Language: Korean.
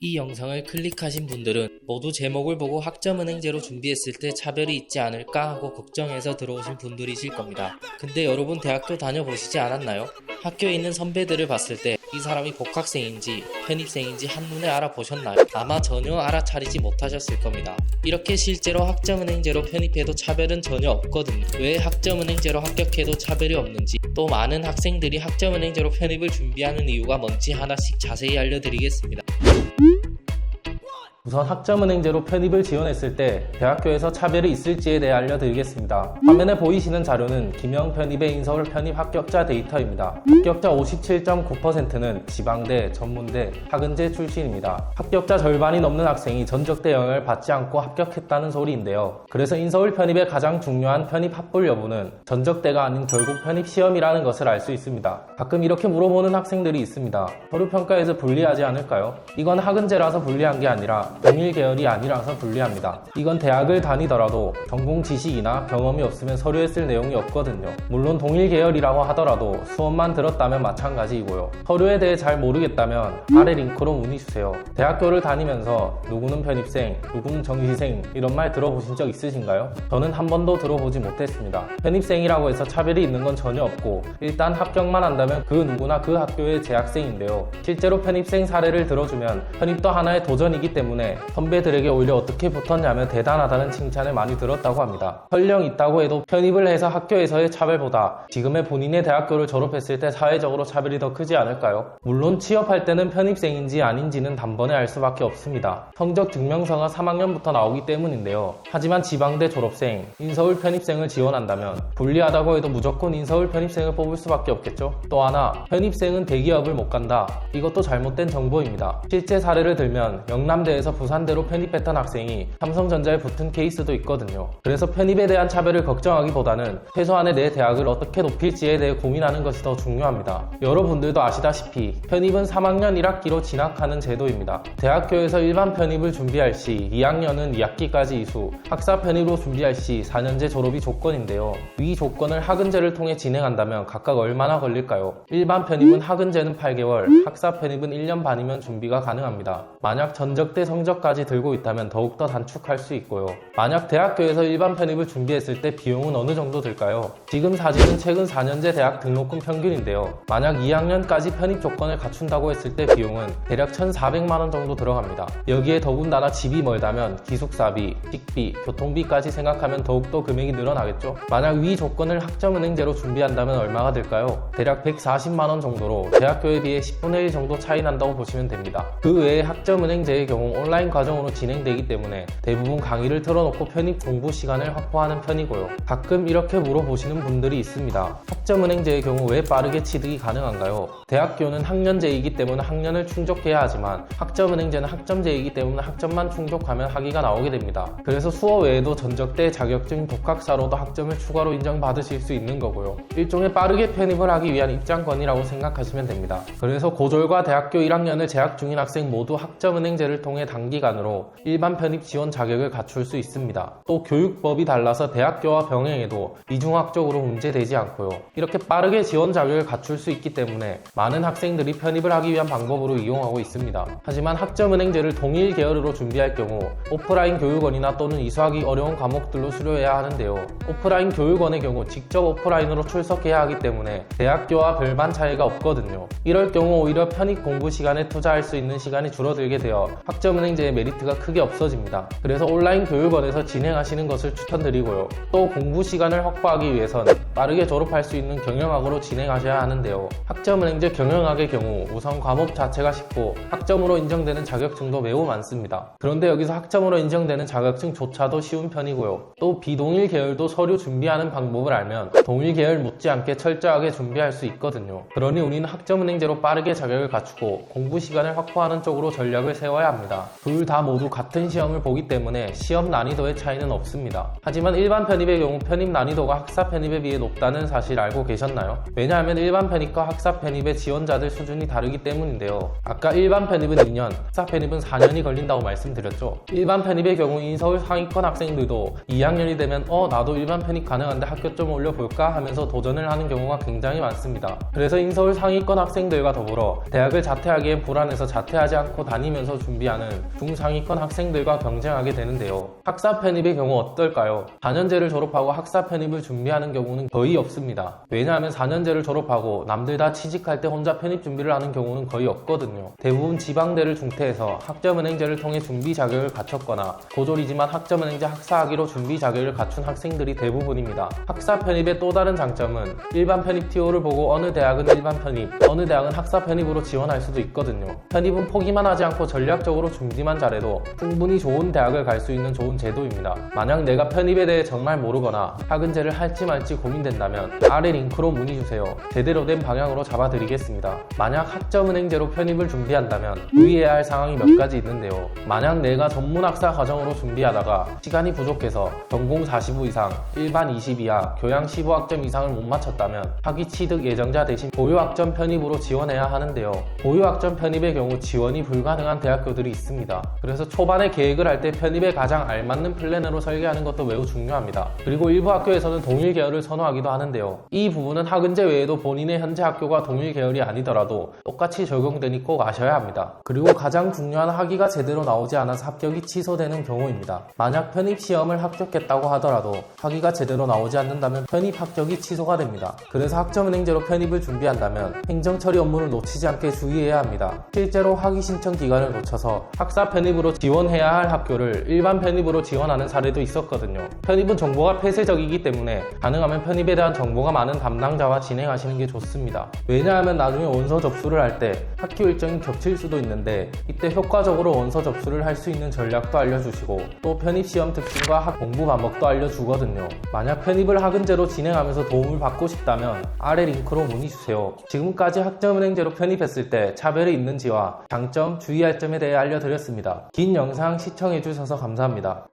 이 영상을 클릭하신 분들은 모두 제목을 보고 학점은행제로 준비했을 때 차별이 있지 않을까 하고 걱정해서 들어오신 분들이실 겁니다. 근데 여러분 대학교 다녀보시지 않았나요? 학교에 있는 선배들을 봤을 때 이 사람이 복학생인지 편입생인지 한눈에 알아보셨나요? 아마 전혀 알아차리지 못하셨을 겁니다. 이렇게 실제로 학점은행제로 편입해도 차별은 전혀 없거든요. 왜 학점은행제로 합격해도 차별이 없는지 또 많은 학생들이 학점은행제로 편입을 준비하는 이유가 뭔지 하나씩 자세히 알려드리겠습니다. 우선 학점은행제로 편입을 지원했을 때 대학교에서 차별이 있을지에 대해 알려드리겠습니다. 화면에 보이시는 자료는 김영 편입의 인서울 편입 합격자 데이터입니다. 합격자 57.9%는 지방대, 전문대, 학은제 출신입니다. 합격자 절반이 넘는 학생이 전적대 영향을 받지 않고 합격했다는 소리인데요. 그래서 인서울 편입의 가장 중요한 편입 합불 여부는 전적대가 아닌 결국 편입 시험이라는 것을 알 수 있습니다. 가끔 이렇게 물어보는 학생들이 있습니다. 서류 평가에서 불리하지 않을까요? 이건 학은제라서 불리한 게 아니라 동일 계열이 아니라서 불리합니다. 이건 대학을 다니더라도 전공 지식이나 경험이 없으면 서류에 쓸 내용이 없거든요. 물론 동일 계열이라고 하더라도 수업만 들었다면 마찬가지이고요. 서류에 대해 잘 모르겠다면 아래 링크로 문의 주세요. 대학교를 다니면서 누구는 편입생, 누구는 정시생 이런 말 들어보신 적 있으신가요? 저는 한 번도 들어보지 못했습니다. 편입생이라고 해서 차별이 있는 건 전혀 없고 일단 합격만 한다면 그 누구나 그 학교의 재학생인데요. 실제로 편입생 사례를 들어주면 편입도 하나의 도전이기 때문에 선배들에게 오히려 어떻게 붙었냐면 대단하다는 칭찬을 많이 들었다고 합니다. 설령 있다고 해도 편입을 해서 학교에서의 차별보다 지금의 본인의 대학교를 졸업했을 때 사회적으로 차별이 더 크지 않을까요? 물론 취업할 때는 편입생인지 아닌지는 단번에 알 수밖에 없습니다. 성적 증명서가 3학년부터 나오기 때문인데요. 하지만 지방대 졸업생, 인서울 편입생을 지원한다면 불리하다고 해도 무조건 인서울 편입생을 뽑을 수밖에 없겠죠? 또 하나, 편입생은 대기업을 못 간다. 이것도 잘못된 정보입니다. 실제 사례를 들면 영남대에서 부산대로 편입했던 학생이 삼성전자에 붙은 케이스도 있거든요. 그래서 편입에 대한 차별을 걱정하기보다는 최소한의 내 대학을 어떻게 높일지에 대해 고민하는 것이 더 중요합니다. 여러분들도 아시다시피 편입은 3학년 1학기로 진학하는 제도입니다. 대학교에서 일반 편입을 준비할 시 2학년은 2학기까지 이수, 학사 편입으로 준비할 시 4년제 졸업이 조건인데요. 위 조건을 학은제를 통해 진행한다면 각각 얼마나 걸릴까요? 일반 편입은 학은제는 8개월, 학사 편입은 1년 반이면 준비가 가능합니다. 만약 전적대 성 적까지 들고 있다면 더욱더 단축할 수 있고요. 만약 대학교에서 일반 편입을 준비했을 때 비용은 어느 정도 들까요? 지금 사진은 최근 4년제 대학 등록금 평균인데요. 만약 2학년까지 편입 조건을 갖춘다고 했을 때 비용은 대략 1,400만원 정도 들어갑니다. 여기에 더군다나 집이 멀다면 기숙사비, 식비, 교통비까지 생각하면 더욱더 금액이 늘어나겠죠? 만약 위 조건을 학점은행제로 준비한다면 얼마가 들까요? 대략 140만원 정도로 대학교에 비해 10분의 1 정도 차이 난다고 보시면 됩니다. 그 외에 학점은행제의 경우 온라인 과정으로 진행되기 때문에 대부분 강의를 틀어놓고 편입 공부 시간을 확보하는 편이고요. 가끔 이렇게 물어보시는 분들이 있습니다. 학점은행제의 경우 왜 빠르게 취득이 가능한가요? 대학교는 학년제이기 때문에 학년을 충족해야 하지만 학점은행제는 학점제이기 때문에 학점만 충족하면 학위가 나오게 됩니다. 그래서 수어 외에도 전적대 자격증 독학사로도 학점을 추가로 인정받으실 수 있는 거고요. 일종의 빠르게 편입을 하기 위한 입장권이라고 생각하시면 됩니다. 그래서 고졸과 대학교 1학년을 재학 중인 학생 모두 학점은행제를 통해 단기간으로 일반 편입 지원 자격을 갖출 수 있습니다. 또 교육법이 달라서 대학교와 병행해도 이중학적으로 문제되지 않고요. 이렇게 빠르게 지원 자격을 갖출 수 있기 때문에 많은 학생들이 편입을 하기 위한 방법으로 이용하고 있습니다. 하지만 학점은행제를 동일 계열으로 준비할 경우 오프라인 교육원이나 또는 이수하기 어려운 과목들로 수료해야 하는데요. 오프라인 교육원의 경우 직접 오프라인으로 출석해야 하기 때문에 대학교와 별반 차이가 없거든요. 이럴 경우 오히려 편입 공부 시간에 투자할 수 있는 시간이 줄어들게 되어 학점은 행제의 메리트가 크게 없어집니다. 그래서 온라인 교육원에서 진행하시는 것을 추천드리고요. 또 공부 시간을 확보하기 위해선 빠르게 졸업할 수 있는 경영학으로 진행하셔야 하는데요. 학점은행제 경영학의 경우 우선 과목 자체가 쉽고 학점으로 인정되는 자격증도 매우 많습니다. 그런데 여기서 학점으로 인정되는 자격증조차도 쉬운 편이고요. 또 비동일 계열도 서류 준비하는 방법을 알면 동일 계열 못지않게 철저하게 준비할 수 있거든요. 그러니 우리는 학점은행제로 빠르게 자격을 갖추고 공부 시간을 확보하는 쪽으로 전략을 세워야 합니다. 둘 다 모두 같은 시험을 보기 때문에 시험 난이도의 차이는 없습니다. 하지만 일반 편입의 경우 편입 난이도가 학사 편입에 비해 높다는 사실 알고 계셨나요? 왜냐하면 일반 편입과 학사 편입의 지원자들 수준이 다르기 때문인데요. 아까 일반 편입은 2년, 학사 편입은 4년이 걸린다고 말씀드렸죠. 일반 편입의 경우 인 서울 상위권 학생들도 2학년이 되면 어 나도 일반 편입 가능한데 학교 좀 올려볼까 하면서 도전을 하는 경우가 굉장히 많습니다. 그래서 인서울 상위권 학생들과 더불어 대학을 자퇴하기엔 불안해서 자퇴하지 않고 다니면서 준비하는 중상위권 학생들과 경쟁하게 되는데요. 학사 편입의 경우 어떨까요? 4년제를 졸업하고 학사 편입을 준비하는 경우는 거의 없습니다. 왜냐하면 4년제를 졸업하고 남들 다 취직할 때 혼자 편입 준비를 하는 경우는 거의 없거든요. 대부분 지방대를 중퇴해서 학점은행제를 통해 준비 자격을 갖췄거나 고졸이지만 학점은행제 학사학위로 준비 자격을 갖춘 학생들이 대부분입니다. 학사 편입의 또 다른 장점은 일반 편입 TO를 보고 어느 대학은 일반 편입, 어느 대학은 학사 편입으로 지원할 수도 있거든요. 편입은 포기만 하지 않고 전략적으로 준비 만 잘해도 충분히 좋은 대학을 갈 수 있는 좋은 제도입니다. 만약 내가 편입에 대해 정말 모르거나 학은제를 할지 말지 고민된다면 아래 링크로 문의 주세요. 제대로 된 방향으로 잡아드리겠습니다. 만약 학점은행제로 편입을 준비한다면 유의해야 할 상황이 몇 가지 있는데요. 만약 내가 전문학사 과정으로 준비하다가 시간이 부족해서 전공 45 이상, 일반 20 이하, 교양 15학점 이상을 못 맞췄다면 학위 취득 예정자 대신 보유학점 편입으로 지원해야 하는데요. 보유학점 편입의 경우 지원이 불가능한 대학교들이 있습니다. 그래서 초반에 계획을 할 때 편입에 가장 알맞는 플랜으로 설계하는 것도 매우 중요합니다. 그리고 일부 학교에서는 동일 계열을 선호하기도 하는데요. 이 부분은 학은제 외에도 본인의 현재 학교가 동일 계열이 아니더라도 똑같이 적용되니 꼭 아셔야 합니다. 그리고 가장 중요한 학위가 제대로 나오지 않아서 합격이 취소되는 경우입니다. 만약 편입 시험을 합격했다고 하더라도 학위가 제대로 나오지 않는다면 편입 합격이 취소가 됩니다. 그래서 학점은행제로 편입을 준비한다면 행정처리 업무를 놓치지 않게 주의해야 합니다. 실제로 학위 신청 기간을 놓쳐서 학사 편입으로 지원해야 할 학교를 일반 편입으로 지원하는 사례도 있었거든요. 편입은 정보가 폐쇄적이기 때문에 가능하면 편입에 대한 정보가 많은 담당자와 진행하시는 게 좋습니다. 왜냐하면 나중에 원서 접수를 할 때 학교 일정이 겹칠 수도 있는데 이때 효과적으로 원서 접수를 할 수 있는 전략도 알려주시고 또 편입 시험 특징과 학 공부 방법도 알려주거든요. 만약 편입을 학은제로 진행하면서 도움을 받고 싶다면 아래 링크로 문의 주세요. 지금까지 학점은행제로 편입했을 때 차별이 있는지와 장점, 주의할 점에 대해 알려 드렸습니다. 긴 영상 시청해주셔서 감사합니다.